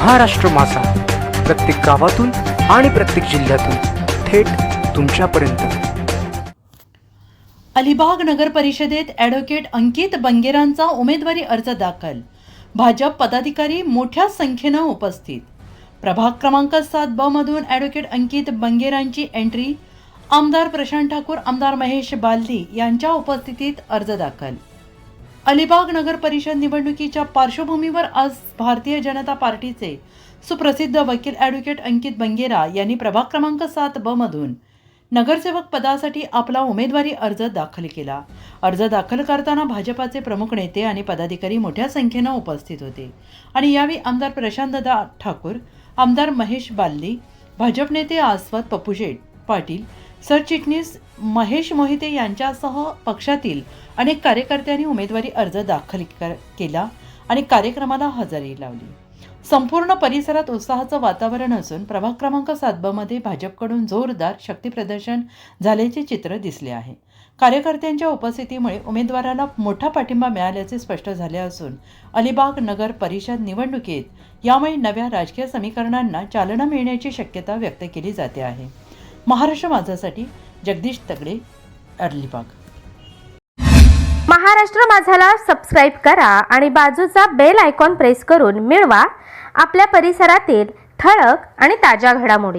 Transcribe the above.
महाराष्ट्र मासा प्रत्येक गावातून आणि प्रत्येक जिल्ह्यातून थेट तुमच्यापर्यंत. अलिबाग नगर परिषदेत ॲडव्होकेट अंकित बंगेरांचा उमेदवारी अर्ज दाखल. भाजप पदाधिकारी मोठ्या संख्येनं उपस्थित. प्रभाग क्रमांक सात ब मधून ॲडव्होकेट अंकित बंगेरांची एंट्री. आमदार प्रशांत ठाकूर आमदार महेश बालदी यांच्या उपस्थितीत अर्ज दाखल. अलिबाग नगर परिषद निवडणुकीच्या पार्श्वभूमीवर आज भारतीय जनता पार्टीचे सुप्रसिद्ध वकील ॲडव्होकेट अंकित बंगेरा यांनी प्रभाग क्रमांक सात ब मधून नगरसेवक पदासाठी आपला उमेदवारी अर्ज दाखल केला. अर्ज दाखल करताना भाजपाचे प्रमुख नेते आणि पदाधिकारी मोठ्या संख्येनं उपस्थित होते. आणि यावेळी आमदार प्रशांतदा ठाकूर आमदार महेश बाल्ली भाजप नेते आस्वाद पप्पूशेठ पाटील सरचिटणीस महेश मोहिते यांच्यासह पक्षातील अनेक कार्यकर्त्यांनी उमेदवारी अर्ज दाखल केला आणि कार्यक्रमाला हजेरी लावली. संपूर्ण परिसरात उत्साहाचं वातावरण असून प्रभाग क्रमांक सात भाजपकडून जोरदार शक्तीप्रदर्शन झाल्याचे चित्र दिसले आहे. कार्यकर्त्यांच्या उपस्थितीमुळे उमेदवाराला मोठा पाठिंबा मिळाल्याचे स्पष्ट झाले असून अलिबाग नगर परिषद निवडणुकीत यामुळे नव्या राजकीय समीकरणांना चालना मिळण्याची शक्यता व्यक्त केली जाते आहे. महाराष्ट्र माझासाठी जगदीश तगडे अर्लीबाग महाराष्ट्र माझाला सबस्क्राईब करा आणि बाजूचा बेल आयकॉन प्रेस करून मिळवा. आपल्या परिसरातील ठळक आणि ताज्या घडामोडी.